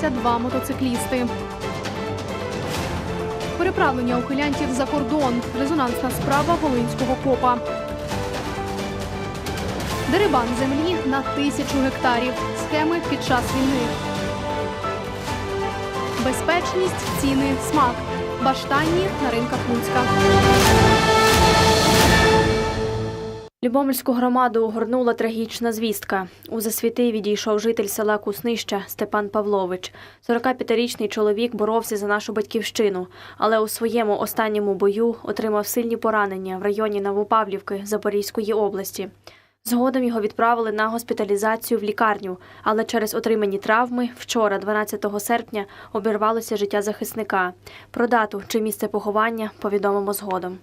розминулися два мотоциклісти. Переправлення ухилянтів за кордон. Резонансна справа волинського копа. Дерибан землі на тисячу гектарів. Схеми під час війни. Безпечність, ціни, смак. Баштанні на ринках Луцька. Любомельську громаду огорнула трагічна звістка. У засвіти відійшов житель села Куснища Степан Павлович. 45-річний чоловік боровся за нашу батьківщину, але у своєму останньому бою отримав сильні поранення в районі Новопавлівки Запорізької області. Згодом його відправили на госпіталізацію в лікарню, але через отримані травми вчора, 12 серпня, обірвалося життя захисника. Про дату чи місце поховання повідомимо згодом.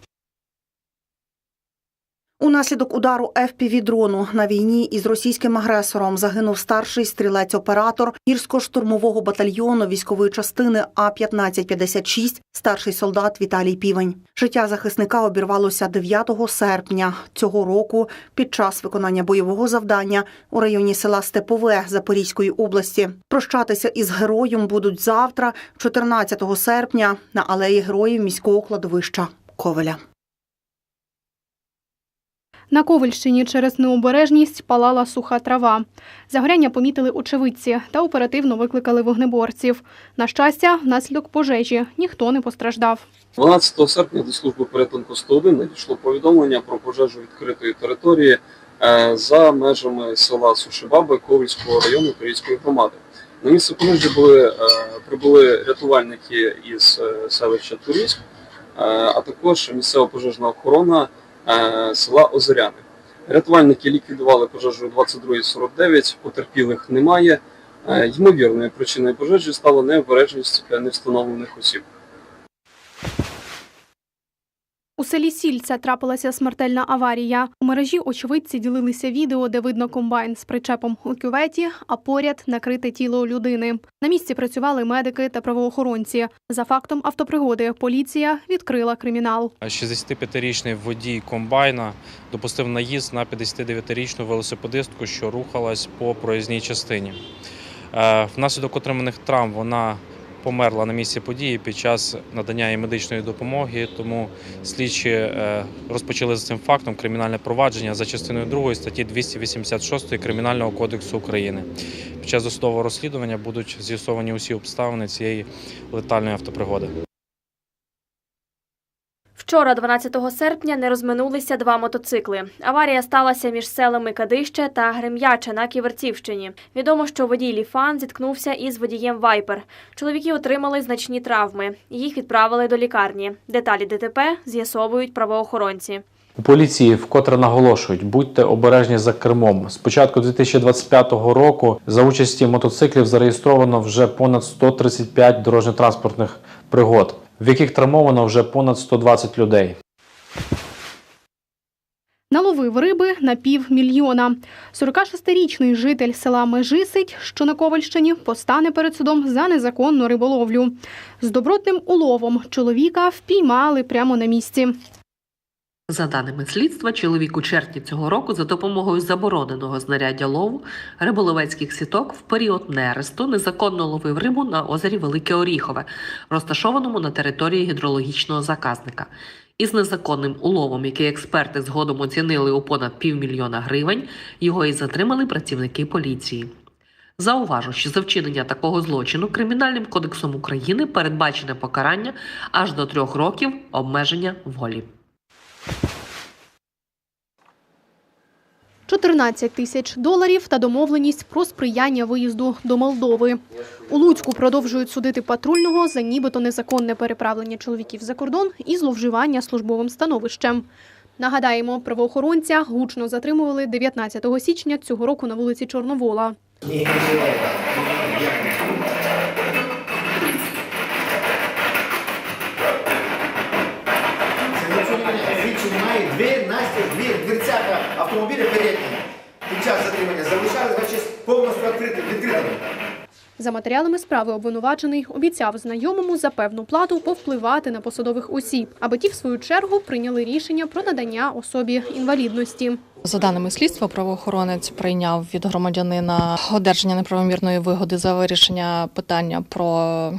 Унаслідок удару FPV-дрону на війні із російським агресором загинув старший стрілець-оператор гірсько-штурмового батальйону військової частини А-1556, старший солдат Віталій Півень. Життя захисника обірвалося 9 серпня цього року під час виконання бойового завдання у районі села Степове Запорізької області. Прощатися із героєм будуть завтра, 14 серпня, на алеї героїв міського кладовища Ковеля. На Ковальщині через необережність палала суха трава. Загоряння помітили очевидці та оперативно викликали вогнеборців. На щастя, внаслідок пожежі ніхто не постраждав. 12 серпня до служби порятунку 101 надійшло повідомлення про пожежу відкритої території е, за межами села Сушибаби Ковальського району Української громади. На місце пожежі були, е, прибули рятувальники із е, селища Турійськ, е, а також місцева пожежна охорона села Озоряни. Рятувальники ліквідували пожежу 22.49, потерпілих немає. Е, Ймовірною причиною пожежі стала необережність невстановлених осіб. У селі Сільця трапилася смертельна аварія. У мережі очевидці ділилися відео, де видно комбайн з причепом у кюветі, а поряд накрите тіло людини. На місці працювали медики та правоохоронці. За фактом автопригоди поліція відкрила кримінал. 65-річний водій комбайна допустив наїзд на 59-річну велосипедистку, що рухалась по проїзній частині. Е, Внаслідок отриманих травм вона померла на місці події під час надання їй медичної допомоги. Тому слідчі е, розпочали з цим фактом кримінальне провадження за частиною 2 статті 286 Кримінального кодексу України. Під час досудового розслідування будуть з'ясовані усі обставини цієї летальної автопригоди. Вчора, 12 серпня, не розминулися два мотоцикли. Аварія сталася між селами Кадище та Грем'яче на Ківерцівщині. Відомо, що водій Ліфан зіткнувся із водієм Вайпер. Чоловіки отримали значні травми. Їх відправили до лікарні. Деталі ДТП з'ясовують правоохоронці. У поліції вкотре наголошують, будьте обережні за кермом. З початку 2025 року за участі мотоциклів зареєстровано вже понад 135 дорожньо-транспортних пригод, в яких травмовано вже понад 120 людей. Наловив риби на півмільйона. 46-річний житель села Межисить, що на Ковальщині, постане перед судом за незаконну риболовлю. З добротним уловом чоловіка впіймали прямо на місці. За даними слідства, чоловік у червні цього року за допомогою забороненого знаряддя лову риболовецьких сіток в період нересту незаконно ловив рибу на озері Велике Оріхове, розташованому на території гідрологічного заказника. Із незаконним уловом, який експерти згодом оцінили у понад півмільйона гривень, його і затримали працівники поліції. Зауважу, що за вчинення такого злочину Кримінальним кодексом України передбачене покарання аж до трьох років обмеження волі. 14 тисяч доларів та домовленість про сприяння виїзду до Молдови. У Луцьку продовжують судити патрульного за нібито незаконне переправлення чоловіків за кордон і зловживання службовим становищем. Нагадаємо, правоохоронця гучно затримували 19 січня цього року на вулиці Чорновола. Дверцята автомобіля передні. Під час затримання залишались значить, повністю відкритими. відкритими. За матеріалами справи обвинувачений обіцяв знайомому за певну плату повпливати на посадових осіб, аби ті, в свою чергу, прийняли рішення про надання особі інвалідності. За даними слідства, правоохоронець прийняв від громадянина одержання неправомірної вигоди за вирішення питання про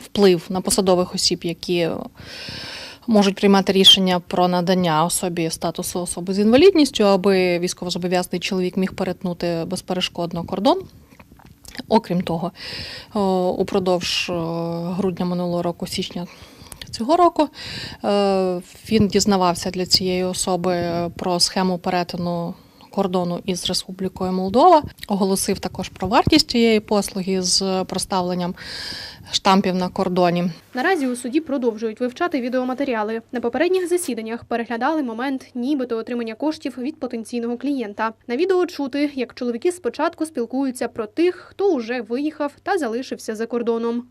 вплив на посадових осіб, які можуть приймати рішення про надання особі статусу особи з інвалідністю, аби військовозобов'язаний чоловік міг перетнути безперешкодно кордон. Окрім того, упродовж грудня минулого року, січня цього року, е, він дізнавався для цієї особи е, про схему перетину кордону із Республікою Молдова, оголосив також про вартість цієї послуги з проставленням штампів на кордоні. Наразі у суді продовжують вивчати відеоматеріали. На попередніх засіданнях переглядали момент нібито отримання коштів від потенційного клієнта. На відео чути, як чоловіки спочатку спілкуються про тих, хто уже виїхав та залишився за кордоном.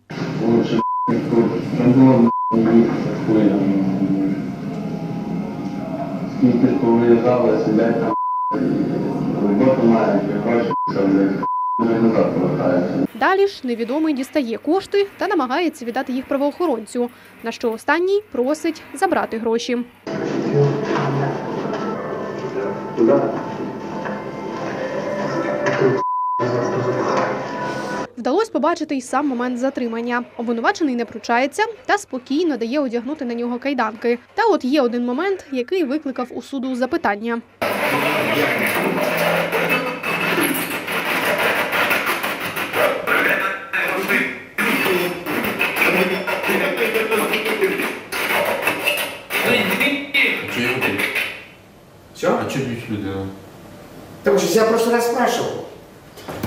Скільки повиїжджали, сидять, роботу Далі ж невідомий дістає кошти та намагається віддати їх правоохоронцю, на що останній просить забрати гроші. Вдалося побачити й сам момент затримання. Обвинувачений не пручається та спокійно дає одягнути на нього кайданки. Та от є один момент, який викликав у суду запитання. Все? А что бить людину? Потому что я в прошлый раз спрашивал.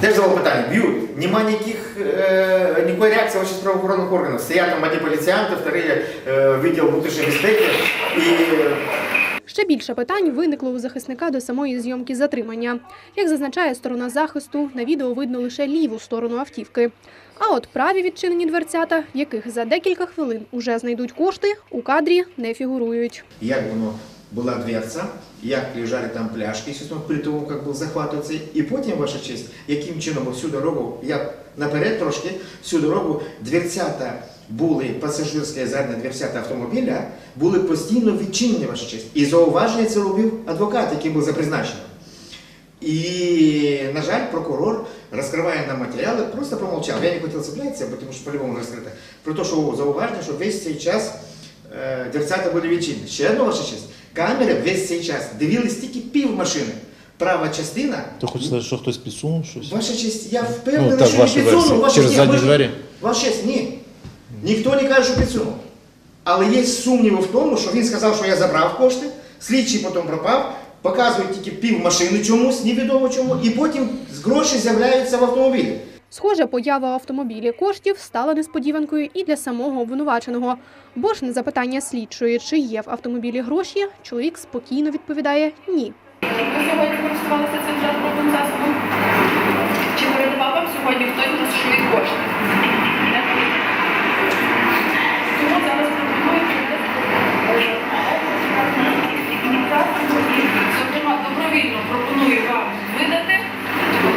Теж задал питание, бьют, нема никаких, э, никакой реакции вообще с правоохранных органов. Стоят там одни полицианты, вторые э, в відділ внутрішньої безпеки. І Ще більше питань виникло у захисника до самої зйомки затримання. Як зазначає сторона захисту, на відео видно лише ліву сторону автівки. А от праві відчинені дверцята, в яких за декілька хвилин уже знайдуть кошти, у кадрі не фігурують. як воно була дверця, як лежали там пляшки, при тому, як був захватуватися. І потім, ваша честь, яким чином всю дорогу, я наперед трошки, всю дорогу дверцята були, пасажирська задня дверцята автомобіля, були постійно відчинені, ваша честь. І зауваження це робив адвокат, який був за призначенням. І, на жаль, прокурор, розкриває нам матеріали, просто промовчав. Я не хотів цеплятися, бо тому що по-любому розкрите. Про те, що зауваження, що весь цей час е, дверцята були відчинені. Ще одна ваша честь. Камери весь цей час дивились тільки пів машини. Права частина. Ти хочеш сказати, що хтось підсунув щось? Ваша честь, я впевнений, Ну, так, що ваша не підсунув. версія. Ваша Через честь, задні може- двері? Ваша честь, ні. Ніхто не каже, що підсунув. Але є сумніви в тому, що він сказав, що я забрав кошти, слідчий потім пропав, показують тільки пів машини чомусь, невідомо чому, і потім з гроші з'являються в автомобілі. Схоже, поява в автомобілі коштів стала несподіванкою і для самого обвинуваченого. Бо ж на запитання слідчої, чи є в автомобілі гроші, чоловік спокійно відповідає ні. Ви сьогодні користувалися цим транспортним засобом? Чи передавав вам сьогодні хтось на грошові кошти? Не. Тому зараз пропоную зокрема добровільно пропоную вам видати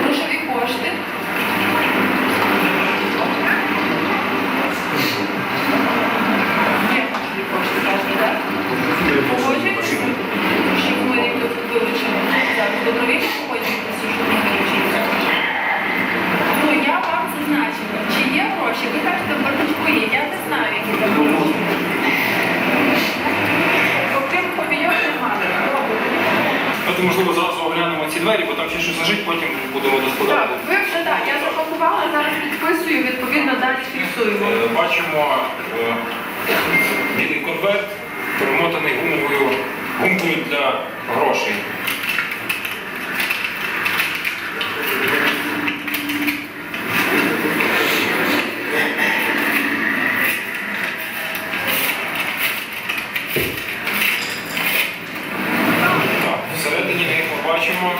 грошові кошти. Є грошові кошти, кажете, так? Погоджуєтесь? Щоб ми їх тут вилучили. Зараз добровільно погоджуєтеся, щоб ми вилучили. Ну, я вам зазначила, чи є гроші, ви кажете, в бардачку є, я не знаю, які там гроші. Окрім копійок немає. Давайте, можливо, зараз оглянемо ці двері, бо там ще щось лежить, потім будемо Так, доскладати. ви вже так, я запакувала, зараз підписую, відповідно далі фіксуємо. Е, Бачимо е, білий конверт, перемотаний гумовою гумкою для грошей. Так, всередині ми побачимо.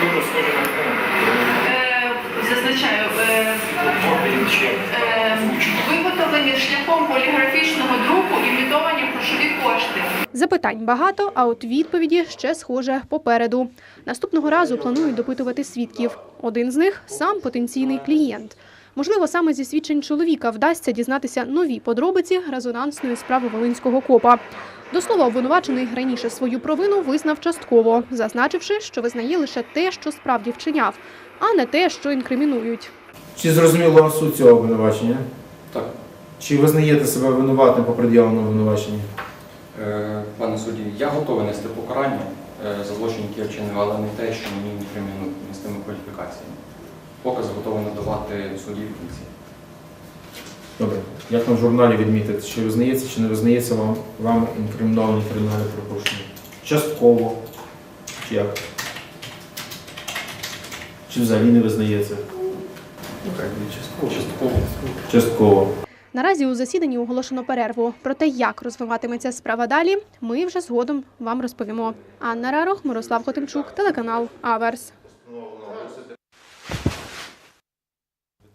Дуже схоже на книгу. Е, Зазначаю, е, Копії чи е, виготовлені шляхом поліграфічного друку імітовані грошові кошти. Запитань багато, а от відповіді ще схоже попереду. Наступного разу планують допитувати свідків. Один з них сам потенційний клієнт. Можливо, саме зі свідчень чоловіка вдасться дізнатися нові подробиці резонансної справи волинського копа. До слова, обвинувачений раніше свою провину визнав частково, зазначивши, що визнає лише те, що справді вчиняв, а не те, що інкримінують. Чи зрозуміло вам суть цього обвинувачення? Так. Чи визнаєте себе винуватим по пред'явленому обвинуваченню? Е, Пане судді, я готовий нести покарання е, за злочин, який я вчинив, але не те, що мені не кримінують не з тими кваліфікаціями. Показ готовий надавати судді в кінці. Добре. Як на в журналі відмітити, чи визнається, чи не визнається вам, вам інкриміновані кримінальні пропорушення? Частково. Чи як? Чи взагалі не визнається? Ну, як частково. Частково. Частково. Наразі у засіданні оголошено перерву. Про те, як розвиватиметься справа далі, ми вже згодом вам розповімо. Анна Рарох, Мирослав Хотимчук, телеканал Аверс.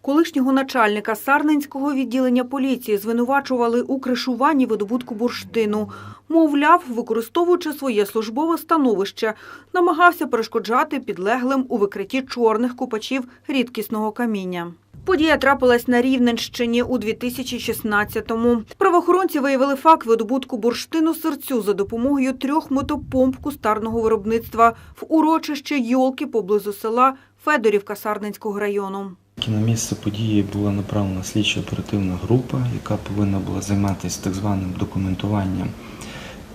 Колишнього начальника Сарненського відділення поліції звинувачували у кришуванні видобутку бурштину. Мовляв, використовуючи своє службове становище, намагався перешкоджати підлеглим у викритті чорних купачів рідкісного каміння. Подія трапилась на Рівненщині у 2016-му. Правоохоронці виявили факт видобутку бурштину серцю за допомогою трьох мотопомп кустарного виробництва в урочище Йолки поблизу села Федорівка Сарненського району. На місце події була направлена слідчо-оперативна група, яка повинна була займатися так званим документуванням,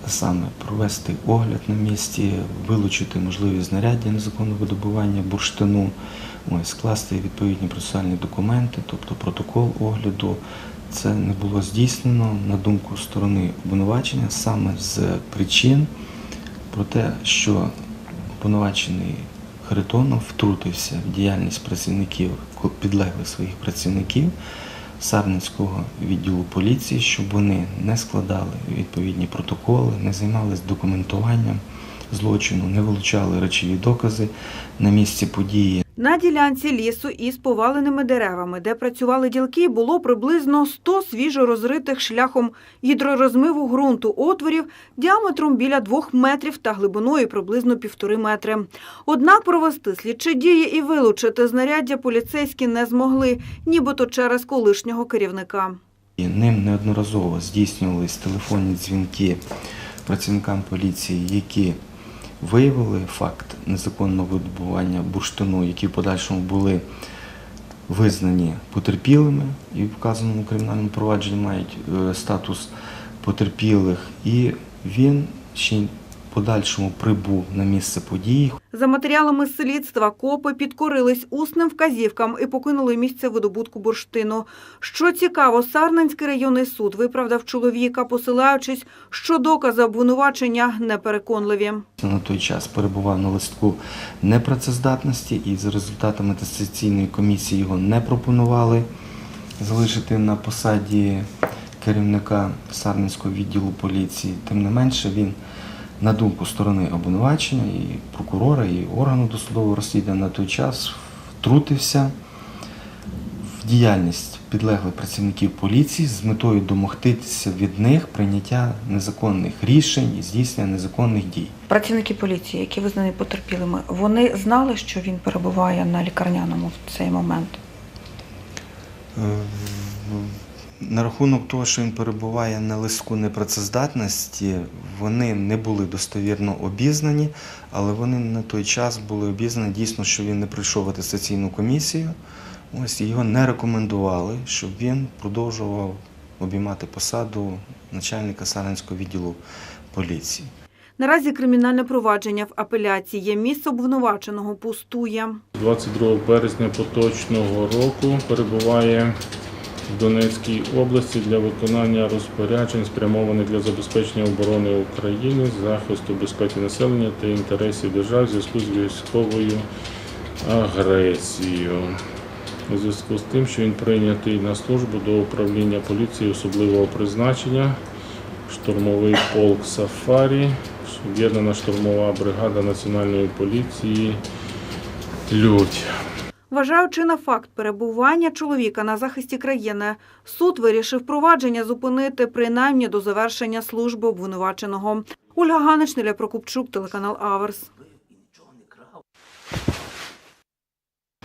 саме провести огляд на місці, вилучити можливі знаряддя незаконного видобування бурштину, ось, скласти відповідні процесуальні документи, тобто протокол огляду. Це не було здійснено на думку сторони обвинувачення саме з причин про те, що обвинувачений Харитонов втрутився в діяльність працівників, підлеглих своїх працівників Сарненського відділу поліції, щоб вони не складали відповідні протоколи, не займалися документуванням злочину, не вилучали речові докази на місці події. На ділянці лісу із поваленими деревами, де працювали ділки, було приблизно 100 свіжо розритих шляхом гідророзмиву ґрунту отворів діаметром біля 2 метрів та глибиною приблизно півтори метри. Однак провести слідчі дії і вилучити знаряддя поліцейські не змогли, нібито через колишнього керівника. Ним неодноразово здійснювались телефонні дзвінки працівникам поліції, які виявили факт незаконного видобування бурштину, які в подальшому були визнані потерпілими і в вказаному кримінальному провадженні мають е, статус потерпілих, і він ще подальшому прибув на місце події, За матеріалами слідства копи підкорились усним вказівкам і покинули місце видобутку бурштину. Що цікаво, Сарненський районний суд виправдав чоловіка, посилаючись, що докази обвинувачення непереконливі. на той час перебував на листку непрацездатності і за результатами атестаційної комісії його не пропонували залишити на посаді керівника Сарненського відділу поліції. Тим не менше, він, на думку сторони обвинувачення, і прокурора, і органу досудового розслідування на той час втрутився в діяльність підлеглих працівників поліції з метою домогтитися від них прийняття незаконних рішень і здійснення незаконних дій. Працівники поліції, які визнані потерпілими, вони знали, що він перебуває на лікарняному в цей момент. На рахунок того, що він перебуває на листку непрацездатності, вони не були достовірно обізнані, але вони на той час були обізнані дійсно, що він не пройшов атестаційну комісію. Ось його не рекомендували, щоб він продовжував обіймати посаду начальника Сарненського відділу поліції. Наразі кримінальне провадження в апеляції. Місце обвинуваченого пустує. 22 березня поточного року перебуває в Донецькій області для виконання розпоряджень, спрямованих для забезпечення оборони України, захисту безпеки населення та інтересів держави в зв'язку з військовою агресією. У зв'язку з тим, що він прийнятий на службу до управління поліції особливого призначення, штурмовий полк Сафарі, об'єднана штурмова бригада Національної поліції Людь. Вважаючи на факт перебування чоловіка на захисті країни, суд вирішив провадження зупинити принаймні до завершення служби обвинуваченого. Ольга Ганич, Неля Прокупчук, телеканал Аверс.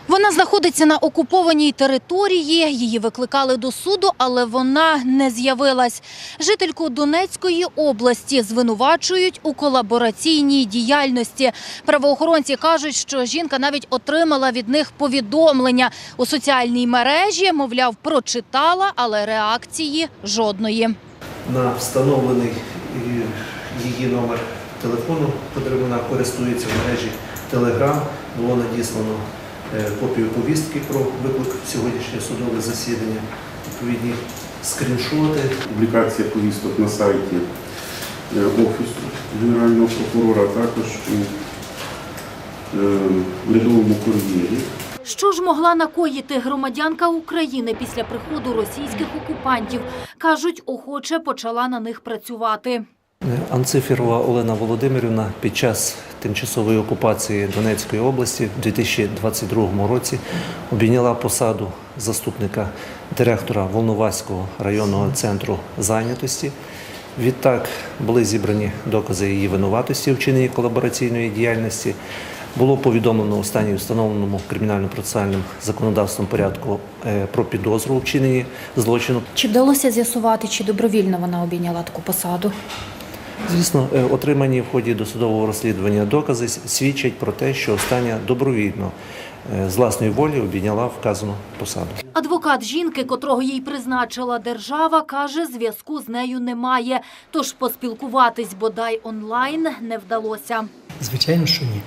Вона знаходиться на окупованій території. Її викликали до суду, але вона не з'явилась. Жительку Донецької області звинувачують у колабораційній діяльності. Правоохоронці кажуть, що жінка навіть отримала від них повідомлення у соціальній мережі. Мовляв, прочитала, але реакції жодної. на встановлений е, її номер телефону, котрим вона користується в мережі Telegram, було надіслано копію повістки про виклик в сьогоднішнє судове засідання, відповідні скріншоти. Публікація повісток на сайті е, Офісу Генерального прокурора, а також у е, Льодовому кур'єрі. Що ж могла накоїти громадянка України після приходу російських окупантів? Кажуть, охоче почала на них працювати. Анциферова Олена Володимирівна під час тимчасової окупації Донецької області в 2022 році обійняла посаду заступника директора Волноваського районного центру зайнятості. Відтак були зібрані докази її винуватості у вчиненні колабораційної діяльності. Було повідомлено у стані встановленому кримінально-процесуальним законодавством порядку е, про підозру у вчиненні злочину. Чи вдалося з'ясувати, чи добровільно вона обійняла таку посаду? Звісно, е, отримані в ході досудового розслідування докази свідчать про те, що остання добровільно е, з власної волі обійняла вказану посаду. Адвокат жінки, котрого їй призначила держава, каже, зв'язку з нею немає. Тож поспілкуватись бодай онлайн не вдалося. Звичайно, що ні.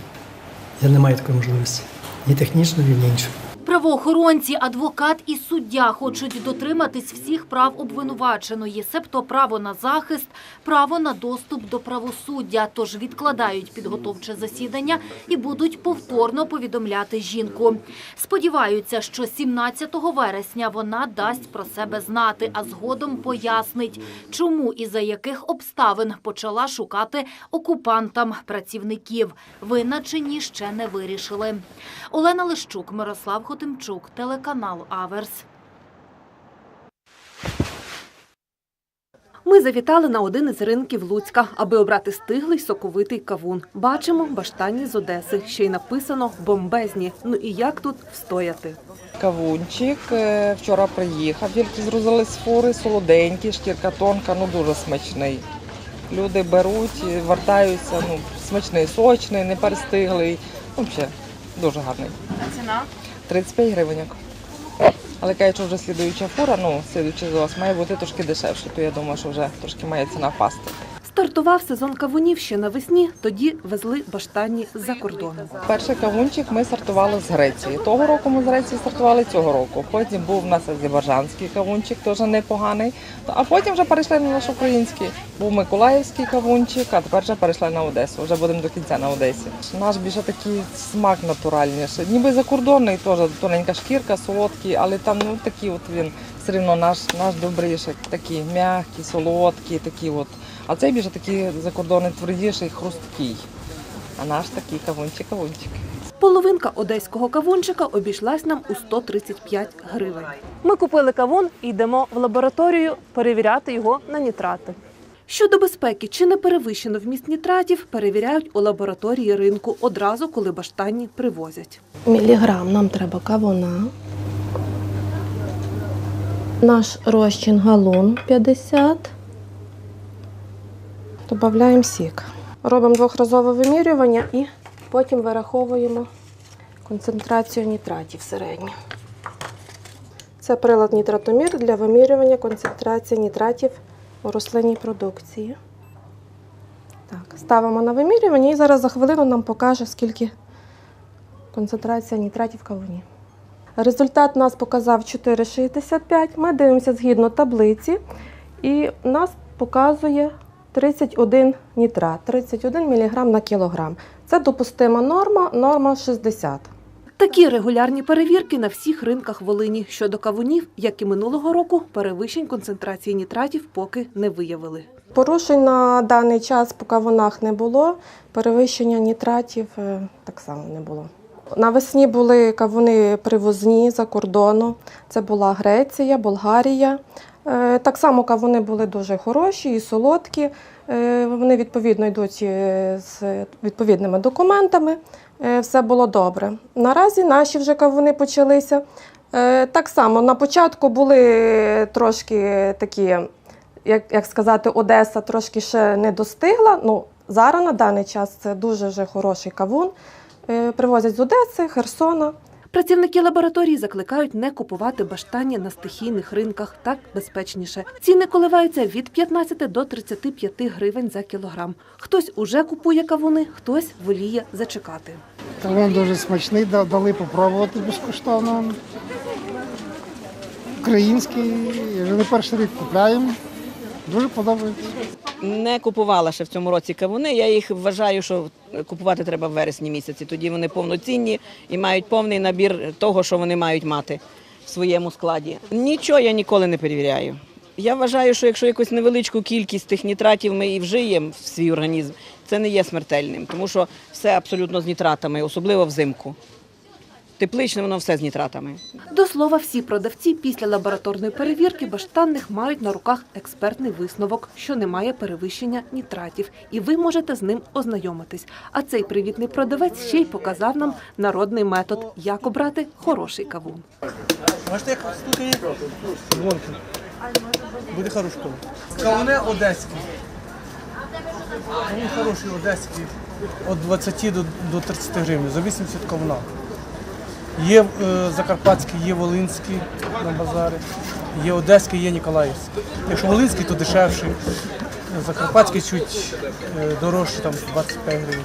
Я не маю такої можливості. Ні технічної, ні іншої. Правоохоронці, адвокат і суддя хочуть дотриматись всіх прав обвинуваченої, себто право на захист, право на доступ до правосуддя. Тож відкладають підготовче засідання і будуть повторно повідомляти жінку. Сподіваються, що 17 вересня вона дасть про себе знати, а згодом пояснить, чому і за яких обставин почала шукати окупантам працівників. Винна чи ні ще не вирішили. Олена Лищук, Мирослав Хотимчук, телеканал Аверс. Ми завітали на один із ринків Луцька, аби обрати стиглий соковитий кавун. Бачимо баштані з Одеси, ще й написано бомбезні. Ну і як тут встояти? Кавунчик е, вчора приїхав, тільки зрозили з фури, солоденький, шкірка тонка, ну дуже смачний. Люди беруть, вертаються, ну смачний, сочний, не перестиглий. Ну, взагалі, дуже гарний. А ціна? 35 гривень. Але кажуть, вже слідуюча фура, ну, слідуючий зос, має бути трошки дешевше, то я думаю, що вже трошки має ціна впасти. Стартував сезон кавунів ще навесні, тоді везли баштані з-за кордону. Перший кавунчик ми стартували з Греції. Того року ми з Греції стартували цього року. Потім був у нас азербайджанський кавунчик, теж непоганий. А потім вже перейшли на наш український. Був Миколаївський кавунчик, а тепер вже перейшли на Одесу. Вже будемо до кінця на Одесі. Наш більше такий смак натуральніший. Ніби закордонний, теж тоненька шкірка, солодкий, але там ну такий от він все одно наш, наш добріший, такий м'який, солодкий, такий от. А цей більше такий закордонний твердіший, хрусткий. А наш такий кавунчик-кавунчик. Половинка одеського кавунчика обійшлась нам у 135 гривень. Ми купили кавун і йдемо в лабораторію перевіряти його на нітрати. Щодо безпеки, чи не перевищено вміст нітратів, перевіряють у лабораторії ринку одразу, коли баштані привозять. Міліграм нам треба кавуна. Наш розчин галун 50. Додаємо сік. Робимо двохразове вимірювання і потім вираховуємо концентрацію нітратів середню. Це прилад нітратомір для вимірювання концентрації нітратів у рослинній продукції. Так, ставимо на вимірювання і зараз за хвилину нам покаже, скільки концентрація нітратів кавуні. Результат нас показав 4,65. Ми дивимося згідно таблиці, і нас показує 31 нітрат, 31 мг на кілограм. Це допустима норма, норма 60. Такі регулярні перевірки на всіх ринках Волині. Щодо кавунів, як і минулого року, перевищень концентрації нітратів поки не виявили. Порушень на даний час по кавунах не було. Перевищення нітратів е, так само не було. Навесні були кавуни привозні за кордону. Це була Греція, Болгарія. Е, Так само кавуни були дуже хороші і солодкі. Е, Вони відповідно йдуть е, з відповідними документами. все було добре. Наразі наші вже кавуни почалися. Так само на початку були трошки такі, як, як сказати, Одеса трошки ще не достигла. Ну, зараз на даний час це дуже вже хороший кавун. Привозять з Одеси, Херсона. Працівники лабораторії закликають не купувати баштання на стихійних ринках, так безпечніше. Ціни коливаються від 15 до 35 гривень за кілограм. Хтось уже купує кавуни, хтось воліє зачекати. Кавун дуже смачний, дали попробувати безкоштовно. Український, вже не перший рік купляємо. Дуже подобається. Не купувала ще в цьому році кавуни. Я їх вважаю, що купувати треба в вересні місяці. Тоді вони повноцінні і мають повний набір того, що вони мають мати в своєму складі. Нічого я ніколи не перевіряю. Я вважаю, що якщо якусь невеличку кількість тих нітратів ми і вжиємо в свій організм, це не є смертельним, тому що все абсолютно з нітратами, особливо взимку. Тепличне воно все з нітратами. До слова, всі продавці після лабораторної перевірки баштанних мають на руках експертний висновок, що немає перевищення нітратів, і ви можете з ним ознайомитись. А цей привітний продавець ще й показав нам народний метод, як обрати хороший кавун. Бачите, як стукає? Дзвонки. Буде хороший кавун. Кавуни одеські. Кавун хороший одеський. Від 20 до, до 30 гривень, за 80 кавуна. Є е, закарпатський, є волинський на базарі, є одеський, є ніколаївський. Якщо волинський, то дешевший. Закарпатський чуть дорожче, там 25 гривень.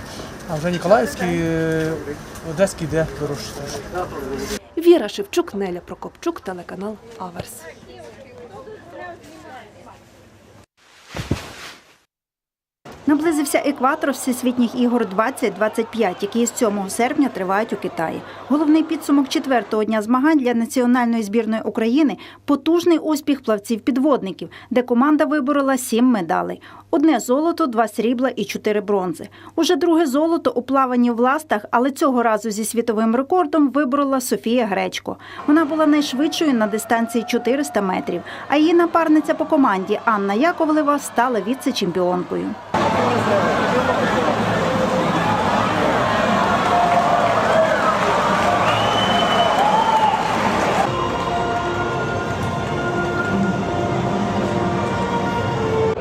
А вже ніколаївський, е, одеський йде дорожче. Віра Шевчук, Неля Прокопчук, телеканал Аверс. Наблизився екватор Всесвітніх ігор 2025, які з 7 серпня тривають у Китаї. Головний підсумок четвертого дня змагань для національної збірної України потужний успіх плавців-підводників, де команда виборола сім медалей: одне золото, два срібла і чотири бронзи. Уже друге золото у плаванні в ластах, але цього разу зі світовим рекордом виборола Софія Гречко. Вона була найшвидшою на дистанції 400 метрів. А її напарниця по команді Анна Яковлева стала віце-чемпіонкою.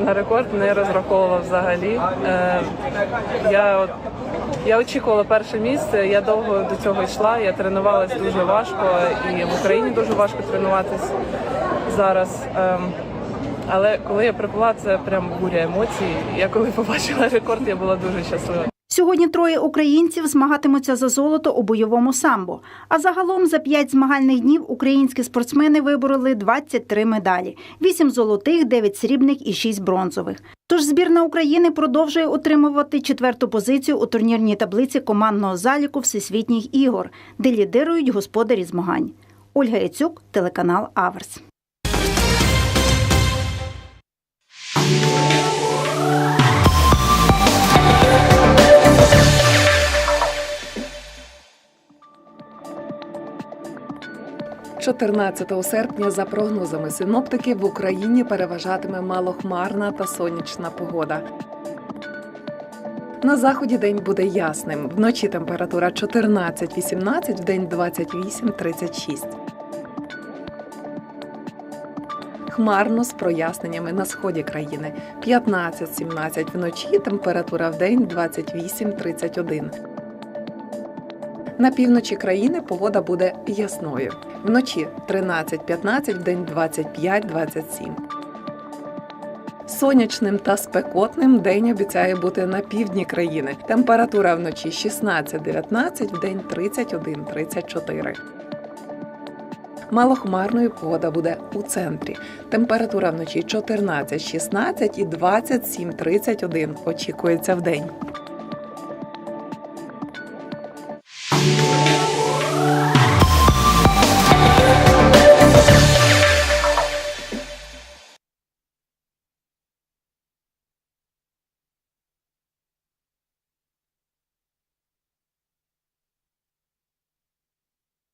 На рекорд не розраховувала взагалі. Е, я, от- я очікувала перше місце, я довго до цього йшла, я тренувалась дуже важко і в Україні дуже важко тренуватись зараз. Ем, але коли я прибула, це прям буря емоцій. Я коли побачила рекорд, я була дуже щаслива. Сьогодні троє українців змагатимуться за золото у бойовому самбо. А загалом за п'ять змагальних днів українські спортсмени вибороли 23 медалі: 8 золотих, 9 срібних і 6 бронзових. Тож збірна України продовжує отримувати четверту позицію у турнірній таблиці командного заліку всесвітніх ігор, де лідирують господарі змагань. Ольга Яцюк, телеканал Аверс. – 14 серпня, за прогнозами синоптиків, в Україні переважатиме малохмарна та сонячна погода. На заході день буде ясним. Вночі температура 14-18, вдень 28-36. Хмарно з проясненнями на сході країни 15-17 вночі, температура вдень 28-31. На півночі країни погода буде ясною. Вночі 13-15, вдень 25-27. Сонячним та спекотним день обіцяє бути на півдні країни. Температура вночі 16-19, вдень 31-34. Малохмарною погода буде у центрі. Температура вночі 14-16 і 27-31 очікується вдень.